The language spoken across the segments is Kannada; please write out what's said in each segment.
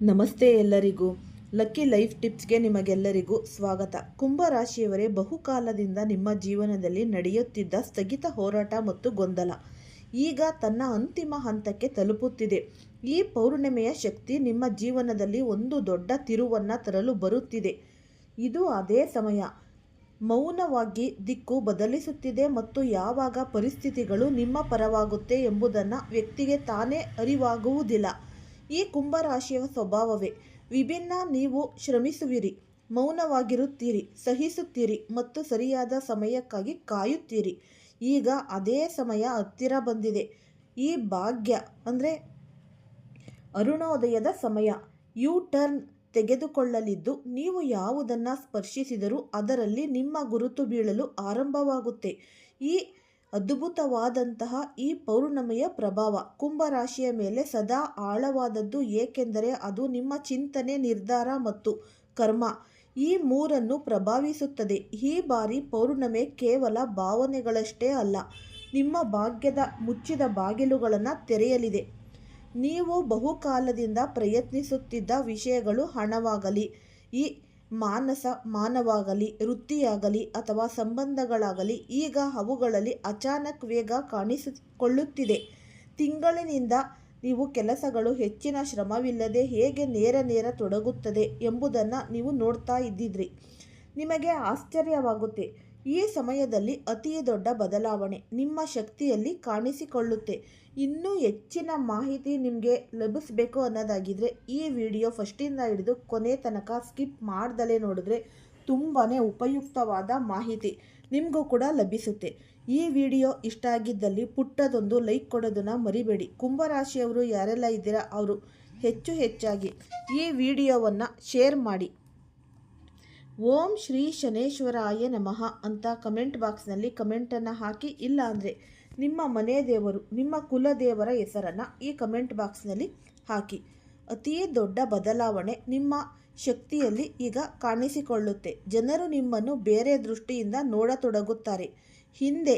ನಮಸ್ತೆ ಎಲ್ಲರಿಗೂ. ಲಕ್ಕಿ ಲೈಫ್ ಟಿಪ್ಸ್ಗೆ ನಿಮಗೆಲ್ಲರಿಗೂ ಸ್ವಾಗತ. ಕುಂಭ ರಾಶಿಯವರೇ ಬಹುಕಾಲದಿಂದ ನಿಮ್ಮ ಜೀವನದಲ್ಲಿ ನಡೆಯುತ್ತಿದ್ದ ಸ್ಥಗಿತ ಹೋರಾಟ ಮತ್ತು ಗೊಂದಲ. ಈಗ ತನ್ನ ಅಂತಿಮ ಹಂತಕ್ಕೆ ತಲುಪುತ್ತಿದೆ. ಈ ಪೌರ್ಣಿಮೆಯ ಶಕ್ತಿ ನಿಮ್ಮ ಜೀವನದಲ್ಲಿ ಒಂದು ದೊಡ್ಡ ತಿರುವನ್ನು ತರಲು ಬರುತ್ತಿದೆ. ಇದು ಅದೇ ಸಮಯ. ಮೌನವಾಗಿ ದಿಕ್ಕು ಬದಲಿಸುತ್ತಿದೆ ಮತ್ತು ಯಾವಾಗ ಪರಿಸ್ಥಿತಿಗಳು ನಿಮ್ಮ ಪರವಾಗುತ್ತೆ ಎಂಬುದನ್ನು ವ್ಯಕ್ತಿಗೆ ತಾನೇ ಅರಿವಾಗುವುದಿಲ್ಲ. ಈ ಕುಂಭರಾಶಿಯ ಸ್ವಭಾವವೇ. ವಿಭಿನ್ನ ನೀವು ಶ್ರಮಿಸುವಿರಿ, ಮೌನವಾಗಿರುತ್ತೀರಿ, ಸಹಿಸುತ್ತೀರಿ ಮತ್ತು ಸರಿಯಾದ ಸಮಯಕ್ಕಾಗಿ ಕಾಯುತ್ತೀರಿ. ಈಗ ಅದೇ ಸಮಯ ಹತ್ತಿರ ಬಂದಿದೆ. ಈ ಭಾಗ್ಯ ಅಂದರೆ ಅರುಣೋದಯದ ಸಮಯ. ಯು ಟರ್ನ್ ತೆಗೆದುಕೊಳ್ಳಲಿದ್ದು ನೀವು ಯಾವುದನ್ನು ಸ್ಪರ್ಶಿಸಿದರೂ ಅದರಲ್ಲಿ ನಿಮ್ಮ ಗುರುತು ಬೀಳಲು ಆರಂಭವಾಗುತ್ತೆ. ಈ ಅದ್ಭುತವಾದಂತಹ ಈ ಪೌರ್ಣಮೆಯ ಪ್ರಭಾವ. ಕುಂಭ ರಾಶಿಯ ಮೇಲೆ ಸದಾ ಆಳವಾದದ್ದು ಏಕೆಂದರೆ ಅದು ನಿಮ್ಮ ಚಿಂತನೆ, ನಿರ್ಧಾರ ಮತ್ತು ಕರ್ಮ ಈ ಮೂರನ್ನು ಪ್ರಭಾವಿಸುತ್ತದೆ. ಈ ಬಾರಿ ಪೌರ್ಣಮೆ ಕೇವಲ ಭಾವನೆಗಳಷ್ಟೇ ಅಲ್ಲ, ನಿಮ್ಮ ಭಾಗ್ಯದ ಮುಚ್ಚಿದ ಬಾಗಿಲುಗಳನ್ನು ತೆರೆಯಲಿದೆ. ನೀವು ಬಹುಕಾಲದಿಂದ ಪ್ರಯತ್ನಿಸುತ್ತಿದ್ದ ವಿಷಯಗಳು ಹಣವಾಗಲಿ, ಈ ಮಾನಸ, ಮಾನವಾಗಲಿ, ವೃತ್ತಿಯಾಗಲಿ ಅಥವಾ ಸಂಬಂಧಗಳಾಗಲಿ ಈಗ ಅವುಗಳಲ್ಲಿ ಅಚಾನಕ್ ವೇಗ ಕಾಣಿಸಿಕೊಳ್ಳುತ್ತಿದೆ. ತಿಂಗಳಿನಿಂದ ನೀವು ಕೆಲಸಗಳು ಹೆಚ್ಚಿನ ಶ್ರಮವಿಲ್ಲದೆ ಹೇಗೆ ನೇರ ನೇರ ತೊಡಗುತ್ತದೆ ಎಂಬುದನ್ನು ನೀವು ನೋಡ್ತಾ ಇದ್ದಿದ್ರಿ. ನಿಮಗೆ ಆಶ್ಚರ್ಯವಾಗುತ್ತೆ. ಈ ಸಮಯದಲ್ಲಿ ಅತಿ ದೊಡ್ಡ ಬದಲಾವಣೆ ನಿಮ್ಮ ಶಕ್ತಿಯಲ್ಲಿ ಕಾಣಿಸಿಕೊಳ್ಳುತ್ತೆ. ಇನ್ನೂ ಹೆಚ್ಚಿನ ಮಾಹಿತಿ ನಿಮಗೆ ಲಭಿಸಬೇಕು ಅನ್ನೋದಾಗಿದ್ದರೆ ಈ ವಿಡಿಯೋ ಫಸ್ಟಿಂದ ಹಿಡಿದು ಕೊನೆ ತನಕ ಸ್ಕಿಪ್ ಮಾಡ್ದಲೇ ನೋಡಿದ್ರೆ ತುಂಬಾ ಉಪಯುಕ್ತವಾದ ಮಾಹಿತಿ ನಿಮಗೂ ಕೂಡ ಲಭಿಸುತ್ತೆ. ಈ ವಿಡಿಯೋ ಇಷ್ಟ ಆಗಿದ್ದಲ್ಲಿ ಪುಟ್ಟದೊಂದು ಲೈಕ್ ಕೊಡೋದನ್ನು ಮರಿಬೇಡಿ. ಕುಂಭರಾಶಿಯವರು ಯಾರೆಲ್ಲ ಇದ್ದೀರಾ ಅವರು ಹೆಚ್ಚು ಹೆಚ್ಚಾಗಿ ಈ ವಿಡಿಯೋವನ್ನು ಶೇರ್ ಮಾಡಿ. ಓಂ ಶ್ರೀ ಶನೇಶ್ವರಾಯ ನಮಃ ಅಂತ ಕಮೆಂಟ್ ಬಾಕ್ಸ್ನಲ್ಲಿ ಕಮೆಂಟನ್ನು ಹಾಕಿ, ಇಲ್ಲ ಅಂದರೆ ನಿಮ್ಮ ಮನೆ ದೇವರು, ನಿಮ್ಮ ಕುಲದೇವರ ಹೆಸರನ್ನು ಈ ಕಮೆಂಟ್ ಬಾಕ್ಸ್ನಲ್ಲಿ ಹಾಕಿ. ಅತೀ ದೊಡ್ಡ ಬದಲಾವಣೆ ನಿಮ್ಮ ಶಕ್ತಿಯಲ್ಲಿ ಈಗ ಕಾಣಿಸಿಕೊಳ್ಳುತ್ತೆ. ಜನರು ನಿಮ್ಮನ್ನು ಬೇರೆ ದೃಷ್ಟಿಯಿಂದ ನೋಡತೊಡಗುತ್ತಾರೆ. ಹಿಂದೆ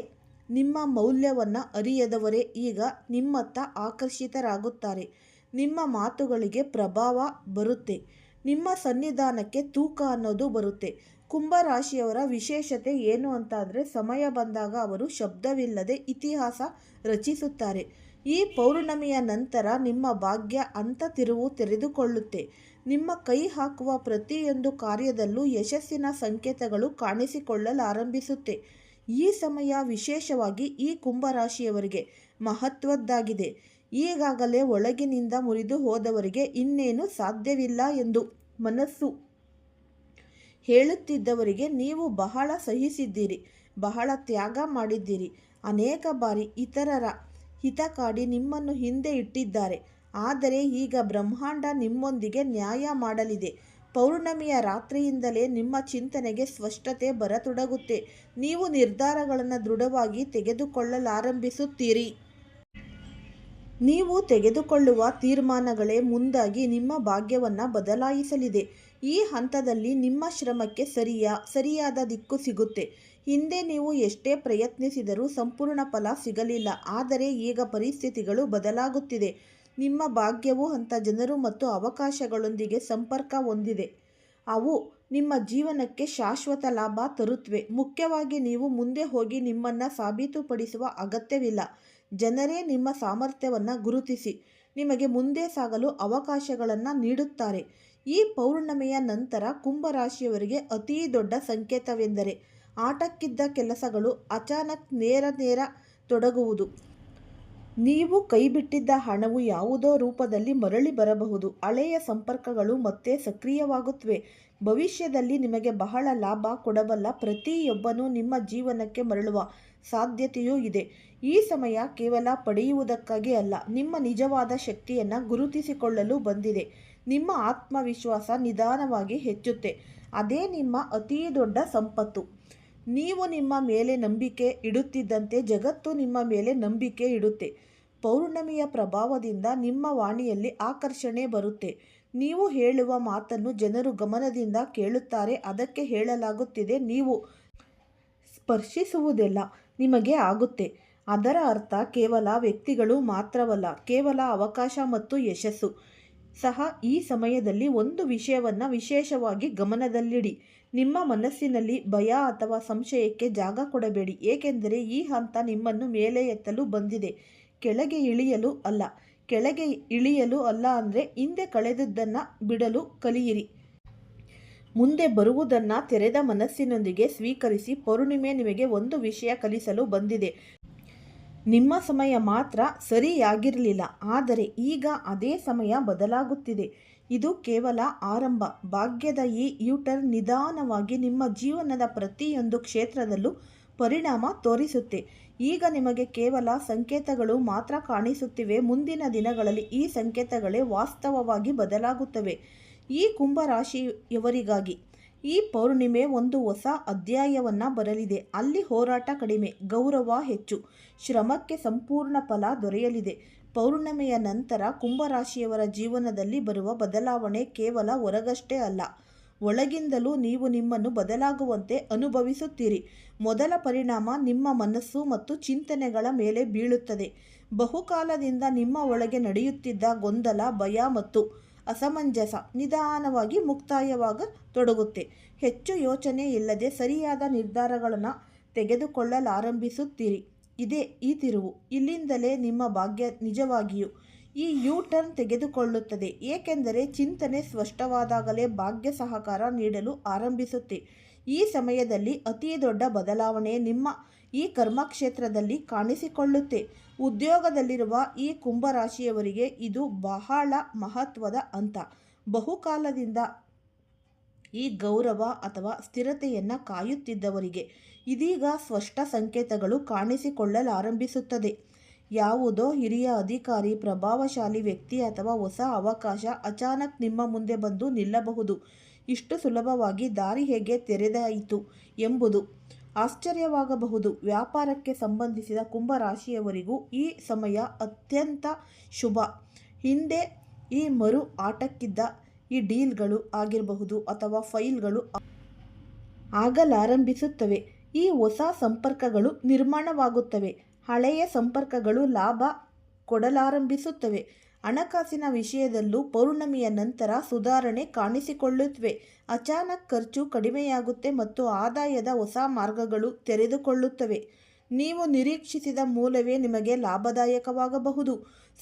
ನಿಮ್ಮ ಮೌಲ್ಯವನ್ನು ಅರಿಯದವರೇ ಈಗ ನಿಮ್ಮತ್ತ ಆಕರ್ಷಿತರಾಗುತ್ತಾರೆ. ನಿಮ್ಮ ಮಾತುಗಳಿಗೆ ಪ್ರಭಾವ ಬರುತ್ತೆ. ನಿಮ್ಮ ಸನ್ನಿಧಾನಕ್ಕೆ ತೂಕ ಅನ್ನೋದು ಬರುತ್ತೆ. ಕುಂಭರಾಶಿಯವರ ವಿಶೇಷತೆ ಏನು ಅಂತ ಅಂದರೆ ಸಮಯ ಬಂದಾಗ ಅವರು ಶಬ್ದವಿಲ್ಲದೆ ಇತಿಹಾಸ ರಚಿಸುತ್ತಾರೆ. ಈ ಪೌರ್ಣಮಿಯ ನಂತರ ನಿಮ್ಮ ಭಾಗ್ಯ ಅಂತ ತಿರುವು ತೆರೆದುಕೊಳ್ಳುತ್ತೆ. ನಿಮ್ಮ ಕೈ ಹಾಕುವ ಪ್ರತಿಯೊಂದು ಕಾರ್ಯದಲ್ಲೂ ಯಶಸ್ಸಿನ ಸಂಕೇತಗಳು ಕಾಣಿಸಿಕೊಳ್ಳಲಾರಂಭಿಸುತ್ತೆ. ಈ ಸಮಯ ವಿಶೇಷವಾಗಿ ಈ ಕುಂಭರಾಶಿಯವರಿಗೆ ಮಹತ್ವದ್ದಾಗಿದೆ. ಈಗಾಗಲೇ ಒಳಗಿನಿಂದ ಮುರಿದು ಹೋದವರಿಗೆ ಇನ್ನೇನು ಸಾಧ್ಯವಿಲ್ಲ ಎಂದು ಮನಸ್ಸು ಹೇಳುತ್ತಿದ್ದವರಿಗೆ ನೀವು ಬಹಳ ಸಹಿಸಿದ್ದೀರಿ, ಬಹಳ ತ್ಯಾಗ ಮಾಡಿದ್ದೀರಿ. ಅನೇಕ ಬಾರಿ ಇತರರ ಹಿತ ಕಾಡಿ ನಿಮ್ಮನ್ನು ಹಿಂದೆ ಇಟ್ಟಿದ್ದಾರೆ. ಆದರೆ ಈಗ ಬ್ರಹ್ಮಾಂಡ ನಿಮ್ಮೊಂದಿಗೆ ನ್ಯಾಯ ಮಾಡಲಿದೆ. ಪೌರ್ಣಮಿಯ ರಾತ್ರಿಯಿಂದಲೇ ನಿಮ್ಮ ಚಿಂತನೆಗೆ ಸ್ಪಷ್ಟತೆ ಬರತೊಡಗುತ್ತೆ. ನೀವು ನಿರ್ಧಾರಗಳನ್ನು ದೃಢವಾಗಿ ತೆಗೆದುಕೊಳ್ಳಲಾರಂಭಿಸುತ್ತೀರಿ. ನೀವು ತೆಗೆದುಕೊಳ್ಳುವ ತೀರ್ಮಾನಗಳೇ ಮುಂದಾಗಿ ನಿಮ್ಮ ಭಾಗ್ಯವನ್ನು ಬದಲಾಯಿಸಲಿದೆ. ಈ ಹಂತದಲ್ಲಿ ನಿಮ್ಮ ಶ್ರಮಕ್ಕೆ ಸರಿಯ, ಸರಿಯಾದ ದಿಕ್ಕು ಸಿಗುತ್ತೆ. ಹಿಂದೆ ನೀವು ಎಷ್ಟೇ ಪ್ರಯತ್ನಿಸಿದರೂ ಸಂಪೂರ್ಣ ಫಲ ಸಿಗಲಿಲ್ಲ. ಆದರೆ ಈಗ ಪರಿಸ್ಥಿತಿಗಳು ಬದಲಾಗುತ್ತಿದೆ. ನಿಮ್ಮ ಭಾಗ್ಯವು ಅಂಥ ಜನರು ಮತ್ತು ಅವಕಾಶಗಳೊಂದಿಗೆ ಸಂಪರ್ಕ ಹೊಂದಿದೆ. ಅವು ನಿಮ್ಮ ಜೀವನಕ್ಕೆ ಶಾಶ್ವತ ಲಾಭ ತರುತ್ತವೆ ಮುಖ್ಯವಾಗಿ ನೀವು ಮುಂದೆ ಹೋಗಿ ನಿಮ್ಮನ್ನು ಸಾಬೀತುಪಡಿಸುವ ಅಗತ್ಯವಿಲ್ಲ. ಜನರೇ ನಿಮ್ಮ ಸಾಮರ್ಥ್ಯವನ್ನು ಗುರುತಿಸಿ, ನಿಮಗೆ ಮುಂದೆ ಸಾಗಲು ಅವಕಾಶಗಳನ್ನು ನೀಡುತ್ತಾರೆ. ಈ ಪೌರ್ಣಮೆಯ ನಂತರ ಕುಂಭರಾಶಿಯವರಿಗೆ ಅತೀ ದೊಡ್ಡ ಸಂಕೇತವೆಂದರೆ ಆಟಕ್ಕಿದ್ದ ಕೆಲಸಗಳು ಅಚಾನಕ್ ನೇರ ನೇರ ತೊಡಗುವುದು. ನೀವು ಕೈಬಿಟ್ಟಿದ್ದ ಹಣವು ಯಾವುದೋ ರೂಪದಲ್ಲಿ ಮರಳಿ ಬರಬಹುದು. ಹಳೆಯ ಸಂಪರ್ಕಗಳು ಮತ್ತೆ ಸಕ್ರಿಯವಾಗುತ್ತವೆ. ಭವಿಷ್ಯದಲ್ಲಿ ನಿಮಗೆ ಬಹಳ ಲಾಭ ಕೊಡಬಲ್ಲ ಪ್ರತಿಯೊಬ್ಬನೂ ನಿಮ್ಮ ಜೀವನಕ್ಕೆ ಮರಳುವ ಸಾಧ್ಯತೆಯೂ ಇದೆ. ಈ ಸಮಯ ಕೇವಲ ಪಡೆಯುವುದಕ್ಕಾಗಿ ಅಲ್ಲ, ನಿಮ್ಮ ನಿಜವಾದ ಶಕ್ತಿಯನ್ನು ಗುರುತಿಸಿಕೊಳ್ಳಲು ಬಂದಿದೆ. ನಿಮ್ಮ ಆತ್ಮವಿಶ್ವಾಸ ನಿಧಾನವಾಗಿ ಹೆಚ್ಚುತ್ತೆ. ಅದೇ ನಿಮ್ಮ ಅತೀ ದೊಡ್ಡ ಸಂಪತ್ತು. ನೀವು ನಿಮ್ಮ ಮೇಲೆ ನಂಬಿಕೆ ಇಡುತ್ತಿದ್ದಂತೆ ಜಗತ್ತು ನಿಮ್ಮ ಮೇಲೆ ನಂಬಿಕೆ ಇಡುತ್ತೆ. ಪೌರ್ಣಮಿಯ ಪ್ರಭಾವದಿಂದ ನಿಮ್ಮ ವಾಣಿಯಲ್ಲಿ ಆಕರ್ಷಣೆ ಬರುತ್ತೆ. ನೀವು ಹೇಳುವ ಮಾತನ್ನು ಜನರು ಗಮನದಿಂದ ಕೇಳುತ್ತಾರೆ, ಅದಕ್ಕೆ ಹೇಳಲಾಗುತ್ತಿದೆ, ನೀವು ಸ್ಪರ್ಶಿಸುವುದೆಲ್ಲ, ನಿಮಗೆ ಆಗುತ್ತೆ. ಅದರ ಅರ್ಥ ಕೇವಲ ವ್ಯಕ್ತಿಗಳು ಮಾತ್ರವಲ್ಲ, ಕೇವಲ ಅವಕಾಶ ಮತ್ತು ಯಶಸ್ಸು. ಸಹ ಈ ಸಮಯದಲ್ಲಿ ಒಂದು ವಿಷಯವನ್ನು ವಿಶೇಷವಾಗಿ ಗಮನದಲ್ಲಿಡಿ. ನಿಮ್ಮ ಮನಸ್ಸಿನಲ್ಲಿ ಭಯ ಅಥವಾ ಸಂಶಯಕ್ಕೆ ಜಾಗ ಕೊಡಬೇಡಿ, ಏಕೆಂದರೆ ಈ ಹಂತ ನಿಮ್ಮನ್ನು ಮೇಲೆ ಎತ್ತಲು ಬಂದಿದೆ. ಕೆಳಗೆ ಇಳಿಯಲು ಅಲ್ಲ. ಕೆಳಗೆ ಇಳಿಯಲು ಅಲ್ಲ ಅಂದರೆ ಹಿಂದೆ ಕಳೆದದ್ದನ್ನು ಬಿಡಲು ಕಲಿಯಿರಿ. ಮುಂದೆ ಬರುವುದನ್ನು ತೆರೆದ ಮನಸ್ಸಿನೊಂದಿಗೆ ಸ್ವೀಕರಿಸಿ ಪೌರ್ಣಿಮೆ ನಿಮಗೆ ಒಂದು ವಿಷಯ ಕಲಿಸಲು ಬಂದಿದೆ. ನಿಮ್ಮ ಸಮಯ ಮಾತ್ರ ಸರಿಯಾಗಿರಲಿಲ್ಲ. ಆದರೆ ಈಗ ಅದೇ ಸಮಯ ಬದಲಾಗುತ್ತಿದೆ. ಇದು ಕೇವಲ ಆರಂಭ. ಭಾಗ್ಯದ ಈ ಯೂಟರ್ ನಿಧಾನವಾಗಿ ನಿಮ್ಮ ಜೀವನದ ಪ್ರತಿಯೊಂದು ಕ್ಷೇತ್ರದಲ್ಲೂ ಪರಿಣಾಮ ತೋರಿಸುತ್ತೆ. ಈಗ ನಿಮಗೆ ಕೇವಲ ಸಂಕೇತಗಳು ಮಾತ್ರ ಕಾಣಿಸುತ್ತಿವೆ. ಮುಂದಿನ ದಿನಗಳಲ್ಲಿ ಈ ಸಂಕೇತಗಳೇ ವಾಸ್ತವವಾಗಿ ಬದಲಾಗುತ್ತವೆ. ಈ ಕುಂಭರಾಶಿಯವರಿಗಾಗಿ ಈ ಪೌರ್ಣಿಮೆ ಒಂದು ಹೊಸ ಅಧ್ಯಾಯವನ್ನು ಬರಲಿದೆ. ಅಲ್ಲಿ ಹೋರಾಟ ಕಡಿಮೆ, ಗೌರವ ಹೆಚ್ಚು, ಶ್ರಮಕ್ಕೆ ಸಂಪೂರ್ಣ ಫಲ ದೊರೆಯಲಿದೆ. ಪೌರ್ಣಿಮೆಯ ನಂತರ ಕುಂಭರಾಶಿಯವರ ಜೀವನದಲ್ಲಿ ಬರುವ ಬದಲಾವಣೆ ಕೇವಲ ಹೊರಗಷ್ಟೇ ಅಲ್ಲ. ಒಳಗಿಂದಲೂ ನೀವು ನಿಮ್ಮನ್ನು ಬದಲಾಗುವಂತೆ ಅನುಭವಿಸುತ್ತೀರಿ. ಮೊದಲ ಪರಿಣಾಮ ನಿಮ್ಮ ಮನಸ್ಸು ಮತ್ತು ಚಿಂತನೆಗಳ ಮೇಲೆ ಬೀಳುತ್ತದೆ. ಬಹುಕಾಲದಿಂದ ನಿಮ್ಮ ಒಳಗೆ ನಡೆಯುತ್ತಿದ್ದ ಗೊಂದಲ, ಭಯ ಮತ್ತು ಅಸಮಂಜಸ ನಿಧಾನವಾಗಿ ಮುಕ್ತಾಯವಾಗ ತೊಡಗುತ್ತೆ. ಹೆಚ್ಚು ಯೋಚನೆ ಇಲ್ಲದೆ ಸರಿಯಾದ ನಿರ್ಧಾರಗಳನ್ನು ತೆಗೆದುಕೊಳ್ಳಲಾರಂಭಿಸುತ್ತೀರಿ. ಇದೇ ಈ ತಿರುವು. ಇಲ್ಲಿಂದಲೇ ನಿಮ್ಮ ಭಾಗ್ಯ ನಿಜವಾಗಿಯೂ ಈ ಯೂ ಟರ್ನ್ ತೆಗೆದುಕೊಳ್ಳುತ್ತದೆ. ಏಕೆಂದರೆ ಚಿಂತನೆ ಸ್ಪಷ್ಟವಾದಾಗಲೇ ಭಾಗ್ಯ ಸಹಕಾರ ನೀಡಲು ಆರಂಭಿಸುತ್ತೆ. ಈ ಸಮಯದಲ್ಲಿ ಅತಿ ದೊಡ್ಡ ಬದಲಾವಣೆ ನಿಮ್ಮ ಈ ಕರ್ಮಕ್ಷೇತ್ರದಲ್ಲಿ ಕಾಣಿಸಿಕೊಳ್ಳುತ್ತೆ. ಉದ್ಯೋಗದಲ್ಲಿರುವ ಈ ಕುಂಭರಾಶಿಯವರಿಗೆ ಇದು ಬಹಳ ಮಹತ್ವದ ಹಂತ. ಬಹುಕಾಲದಿಂದ ಈ ಗೌರವ ಅಥವಾ ಸ್ಥಿರತೆಯನ್ನು ಕಾಯುತ್ತಿದ್ದವರಿಗೆ ಇದೀಗ ಸ್ಪಷ್ಟ ಸಂಕೇತಗಳು ಕಾಣಿಸಿಕೊಳ್ಳಲಾರಂಭಿಸುತ್ತದೆ. ಯಾವುದೋ ಹಿರಿಯ ಅಧಿಕಾರಿ, ಪ್ರಭಾವಶಾಲಿ ವ್ಯಕ್ತಿ ಅಥವಾ ಹೊಸ ಅವಕಾಶ ಅಚಾನಕ್ ನಿಮ್ಮ ಮುಂದೆ ಬಂದು ನಿಲ್ಲಬಹುದು. ಇಷ್ಟು ಸುಲಭವಾಗಿ ದಾರಿ ಹೇಗೆ ತೆರೆದಾಯಿತು ಎಂಬುದು ಆಶ್ಚರ್ಯವಾಗಬಹುದು. ವ್ಯಾಪಾರಕ್ಕೆ ಸಂಬಂಧಿಸಿದ ಕುಂಭರಾಶಿಯವರಿಗೂ ಈ ಸಮಯ ಅತ್ಯಂತ ಶುಭ. ಹಿಂದೆ ಈ ಮರು ಆಟಕ್ಕಿದ್ದ ಈ ಡೀಲ್ಗಳು ಆಗಿರಬಹುದು ಅಥವಾ ಫೈಲ್ಗಳು ಆಗಲಾರಂಭಿಸುತ್ತವೆ. ಈ ಹೊಸ ಸಂಪರ್ಕಗಳು ನಿರ್ಮಾಣವಾಗುತ್ತವೆ. ಹಳೆಯ ಸಂಪರ್ಕಗಳು ಲಾಭ ಕೊಡಲಾರಂಭಿಸುತ್ತವೆ. ಹಣಕಾಸಿನ ವಿಷಯದಲ್ಲೂ ಪೌರ್ಣಮಿಯ ನಂತರ ಸುಧಾರಣೆ ಕಾಣಿಸಿಕೊಳ್ಳುತ್ತವೆ. ಅಚಾನಕ್ ಖರ್ಚು ಕಡಿಮೆಯಾಗುತ್ತೆ ಮತ್ತು ಆದಾಯದ ಹೊಸ ಮಾರ್ಗಗಳು ತೆರೆದುಕೊಳ್ಳುತ್ತವೆ. ನೀವು ನಿರೀಕ್ಷಿಸಿದ ಮೂಲವೇ ನಿಮಗೆ ಲಾಭದಾಯಕವಾಗಬಹುದು.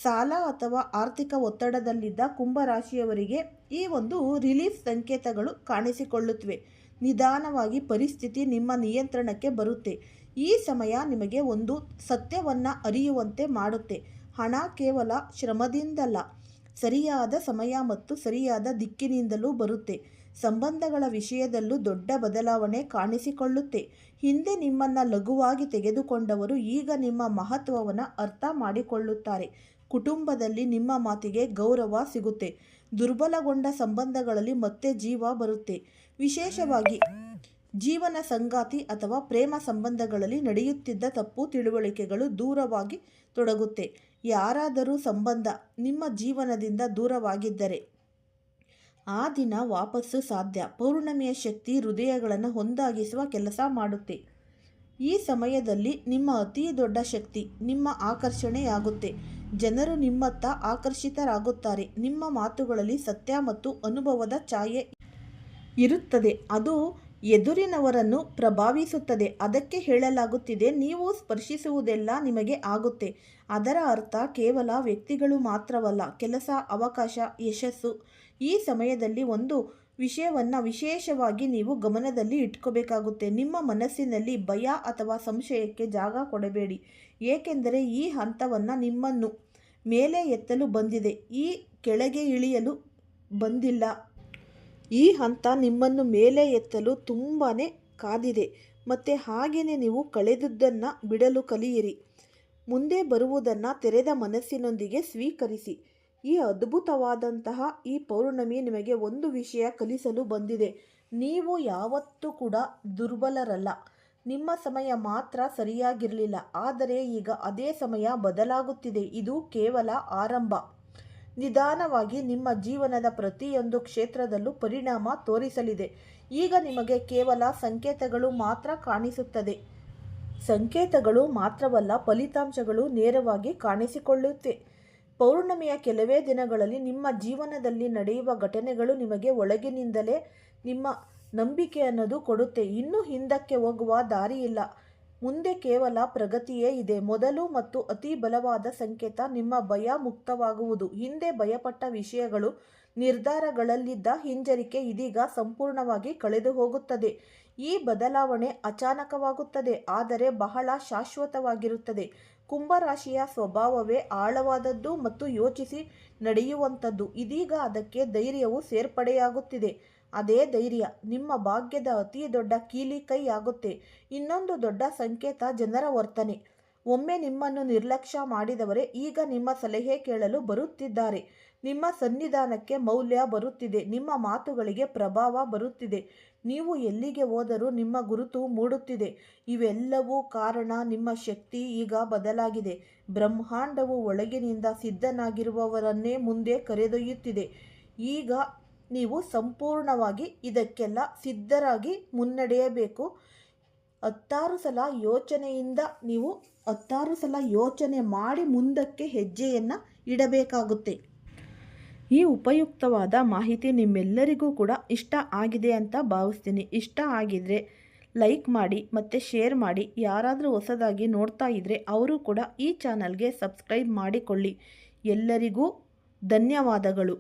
ಸಾಲ ಅಥವಾ ಆರ್ಥಿಕ ಒತ್ತಡದಲ್ಲಿದ್ದ ಕುಂಭರಾಶಿಯವರಿಗೆ ಈ ಒಂದು ರಿಲೀಫ್ ಸಂಕೇತಗಳು ಕಾಣಿಸಿಕೊಳ್ಳುತ್ತವೆ. ನಿಧಾನವಾಗಿ ಪರಿಸ್ಥಿತಿ ನಿಮ್ಮ ನಿಯಂತ್ರಣಕ್ಕೆ ಬರುತ್ತೆ. ಈ ಸಮಯ ನಿಮಗೆ ಒಂದು ಸತ್ಯವನ್ನು ಅರಿಯುವಂತೆ ಮಾಡುತ್ತೆ. ಹಣ ಕೇವಲ ಶ್ರಮದಿಂದಲ್ಲ, ಸರಿಯಾದ ಸಮಯ ಮತ್ತು ಸರಿಯಾದ ದಿಕ್ಕಿನಿಂದಲೂ ಬರುತ್ತೆ. ಸಂಬಂಧಗಳ ವಿಷಯದಲ್ಲೂ ದೊಡ್ಡ ಬದಲಾವಣೆ ಕಾಣಿಸಿಕೊಳ್ಳುತ್ತೆ. ಹಿಂದೆ ನಿಮ್ಮನ್ನು ಲಘುವಾಗಿ ತೆಗೆದುಕೊಂಡವರು ಈಗ ನಿಮ್ಮ ಮಹತ್ವವನ್ನು ಅರ್ಥ ಮಾಡಿಕೊಳ್ಳುತ್ತಾರೆ. ಕುಟುಂಬದಲ್ಲಿ ನಿಮ್ಮ ಮಾತಿಗೆ ಗೌರವ ಸಿಗುತ್ತೆ. ದುರ್ಬಲಗೊಂಡ ಸಂಬಂಧಗಳಲ್ಲಿ ಮತ್ತೆ ಜೀವ ಬರುತ್ತೆ. ವಿಶೇಷವಾಗಿ ಜೀವನ ಸಂಗಾತಿ ಅಥವಾ ಪ್ರೇಮ ಸಂಬಂಧಗಳಲ್ಲಿ ನಡೆಯುತ್ತಿದ್ದ ತಪ್ಪು ತಿಳುವಳಿಕೆಗಳು ದೂರವಾಗಿ ತೊಡಗುತ್ತೆ. ಯಾರಾದರೂ ಸಂಬಂಧ ನಿಮ್ಮ ಜೀವನದಿಂದ ದೂರವಾಗಿದ್ದರೆ ಆ ದಿನ ವಾಪಸ್ಸು ಸಾಧ್ಯ. ಪೌರ್ಣಮಿಯ ಶಕ್ತಿ ಹೃದಯಗಳನ್ನು ಹೊಂದಾಗಿಸುವ ಕೆಲಸ ಮಾಡುತ್ತೆ. ಈ ಸಮಯದಲ್ಲಿ ನಿಮ್ಮ ಅತಿ ದೊಡ್ಡ ಶಕ್ತಿ ನಿಮ್ಮ ಆಕರ್ಷಣೆಯಾಗುತ್ತೆ. ಜನರು ನಿಮ್ಮತ್ತ ಆಕರ್ಷಿತರಾಗುತ್ತಾರೆ. ನಿಮ್ಮ ಮಾತುಗಳಲ್ಲಿ ಸತ್ಯ ಮತ್ತು ಅನುಭವದ ಛಾಯೆ ಇರುತ್ತದೆ. ಅದು ಎದುರಿನವರನ್ನು ಪ್ರಭಾವಿಸುತ್ತದೆ. ಅದಕ್ಕೆ ಹೇಳಲಾಗುತ್ತಿದೆ, ನೀವು ಸ್ಪರ್ಶಿಸುವುದೆಲ್ಲ ನಿಮಗೆ ಆಗುತ್ತೆ. ಅದರ ಅರ್ಥ ಕೇವಲ ವ್ಯಕ್ತಿಗಳು ಮಾತ್ರವಲ್ಲ, ಕೆಲಸ, ಅವಕಾಶ, ಯಶಸ್ಸು. ಈ ಸಮಯದಲ್ಲಿ ಒಂದು ವಿಷಯವನ್ನು ವಿಶೇಷವಾಗಿ ನೀವು ಗಮನದಲ್ಲಿ ಇಟ್ಕೋಬೇಕಾಗುತ್ತೆ. ನಿಮ್ಮ ಮನಸ್ಸಿನಲ್ಲಿ ಭಯ ಅಥವಾ ಸಂಶಯಕ್ಕೆ ಜಾಗ ಕೊಡಬೇಡಿ. ಏಕೆಂದರೆ ಈ ಹಂತವನ್ನು ನಿಮ್ಮನ್ನು ಮೇಲೆ ಎತ್ತಲು ಬಂದಿದೆ. ಈ ಕೆಳಗೆ ಇಳಿಯಲು ಬಂದಿಲ್ಲ. ಈ ಹಂತ ನಿಮ್ಮನ್ನು ಮೇಲೆ ಎತ್ತಲು ತುಂಬಾ ಕಾದಿದೆ. ಮತ್ತು ಹಾಗೆಯೇ ನೀವು ಕಳೆದುದನ್ನು ಬಿಡಲು ಕಲಿಯಿರಿ. ಮುಂದೆ ಬರುವುದನ್ನು ತೆರೆದ ಮನಸ್ಸಿನೊಂದಿಗೆ ಸ್ವೀಕರಿಸಿ. ಈ ಅದ್ಭುತವಾದಂತಹ ಈ ಪೌರ್ಣಮಿ ನಿಮಗೆ ಒಂದು ವಿಷಯ ಕಲಿಸಲು ಬಂದಿದೆ. ನೀವು ಯಾವತ್ತೂ ಕೂಡ ದುರ್ಬಲರಲ್ಲ. ನಿಮ್ಮ ಸಮಯ ಮಾತ್ರ ಸರಿಯಾಗಿರಲಿಲ್ಲ. ಆದರೆ ಈಗ ಅದೇ ಸಮಯ ಬದಲಾಗುತ್ತಿದೆ. ಇದು ಕೇವಲ ಆರಂಭ. ನಿಧಾನವಾಗಿ ನಿಮ್ಮ ಜೀವನದ ಪ್ರತಿಯೊಂದು ಕ್ಷೇತ್ರದಲ್ಲೂ ಪರಿಣಾಮ ತೋರಿಸಲಿದೆ. ಈಗ ನಿಮಗೆ ಕೇವಲ ಸಂಕೇತಗಳು ಮಾತ್ರ ಕಾಣಿಸುತ್ತದೆ. ಸಂಕೇತಗಳು ಮಾತ್ರವಲ್ಲ, ಫಲಿತಾಂಶಗಳು ನೇರವಾಗಿ ಕಾಣಿಸಿಕೊಳ್ಳುತ್ತೆ. ಪೌರ್ಣಮಿಯ ಕೆಲವೇ ದಿನಗಳಲ್ಲಿ ನಿಮ್ಮ ಜೀವನದಲ್ಲಿ ನಡೆಯುವ ಘಟನೆಗಳು ನಿಮಗೆ ಒಳಗಿನಿಂದಲೇ ನಿಮ್ಮ ನಂಬಿಕೆ ಅನ್ನೋದು ಕೊಡುತ್ತೆ. ಇನ್ನೂ ಹಿಂದಕ್ಕೆ ಹೋಗುವ ದಾರಿಯಿಲ್ಲ. ಮುಂದೆ ಕೇವಲ ಪ್ರಗತಿಯೇ ಇದೆ. ಮೊದಲು ಮತ್ತು ಅತಿ ಬಲವಾದ ಸಂಕೇತ ನಿಮ್ಮ ಭಯ ಮುಕ್ತವಾಗುವುದು. ಹಿಂದೆ ಭಯಪಟ್ಟ ವಿಷಯಗಳು, ನಿರ್ಧಾರಗಳಲ್ಲಿದ್ದ ಹಿಂಜರಿಕೆ ಇದೀಗ ಸಂಪೂರ್ಣವಾಗಿ ಕಳೆದು ಹೋಗುತ್ತದೆ. ಈ ಬದಲಾವಣೆ ಅಚಾನಕವಾಗುತ್ತದೆ, ಆದರೆ ಬಹಳ ಶಾಶ್ವತವಾಗಿರುತ್ತದೆ. ಕುಂಭರಾಶಿಯ ಸ್ವಭಾವವೇ ಆಳವಾದದ್ದು ಮತ್ತು ಯೋಚಿಸಿ ನಡೆಯುವಂಥದ್ದು. ಇದೀಗ ಅದಕ್ಕೆ ಧೈರ್ಯವು ಸೇರ್ಪಡೆಯಾಗುತ್ತಿದೆ. ಅದೇ ಧೈರ್ಯ. ನಿಮ್ಮ ಭಾಗ್ಯದ ಅತಿ ದೊಡ್ಡ ಕೀಲಿ ಕೈ ಆಗುತ್ತೆ. ಇನ್ನೊಂದು ದೊಡ್ಡ ಸಂಕೇತ ಜನರ ವರ್ತನೆ. ಒಮ್ಮೆ ನಿಮ್ಮನ್ನು ನಿರ್ಲಕ್ಷ್ಯ ಮಾಡಿದವರೇ ಈಗ ನಿಮ್ಮ ಸಲಹೆ ಕೇಳಲು ಬರುತ್ತಿದ್ದಾರೆ. ನಿಮ್ಮ ಸನ್ನಿಧಾನಕ್ಕೆ ಮೌಲ್ಯ ಬರುತ್ತಿದೆ. ನಿಮ್ಮ ಮಾತುಗಳಿಗೆ ಪ್ರಭಾವ ಬರುತ್ತಿದೆ. ನೀವು ಎಲ್ಲಿಗೆ ಹೋದರೂ ನಿಮ್ಮ ಗುರುತು ಮೂಡುತ್ತಿದೆ. ಇವೆಲ್ಲವೂ ಕಾರಣ ನಿಮ್ಮ ಶಕ್ತಿ ಈಗ ಬದಲಾಗಿದೆ. ಬ್ರಹ್ಮಾಂಡವು ಒಳಗಿನಿಂದ ಸಿದ್ಧನಾಗಿರುವವರನ್ನೇ ಮುಂದೆ ಕರೆದೊಯ್ಯುತ್ತಿದೆ. ಈಗ ನೀವು ಸಂಪೂರ್ಣವಾಗಿ ಇದಕ್ಕೆಲ್ಲ ಸಿದ್ಧರಾಗಿ ಮುನ್ನಡೆಯಬೇಕು. ಹತ್ತಾರು ಸಲ ಯೋಚನೆಯಿಂದ ನೀವು ಹತ್ತಾರು ಸಲ ಯೋಚನೆ ಮಾಡಿ ಮುಂದಕ್ಕೆ ಹೆಜ್ಜೆಯನ್ನು ಇಡಬೇಕಾಗುತ್ತೆ. ಈ ಉಪಯುಕ್ತವಾದ ಮಾಹಿತಿ ನಿಮ್ಮೆಲ್ಲರಿಗೂ ಕೂಡ ಇಷ್ಟ ಆಗಿದೆ ಅಂತ ಭಾವಿಸ್ತೀನಿ. ಇಷ್ಟ ಆಗಿದರೆ ಲೈಕ್ ಮಾಡಿ ಮತ್ತು ಶೇರ್ ಮಾಡಿ. ಯಾರಾದರೂ ಹೊಸದಾಗಿ ನೋಡ್ತಾ ಇದ್ದರೆ ಅವರು ಕೂಡ ಈ ಚಾನಲ್ಗೆ ಸಬ್ಸ್ಕ್ರೈಬ್ ಮಾಡಿಕೊಳ್ಳಿ. ಎಲ್ಲರಿಗೂ ಧನ್ಯವಾದಗಳು.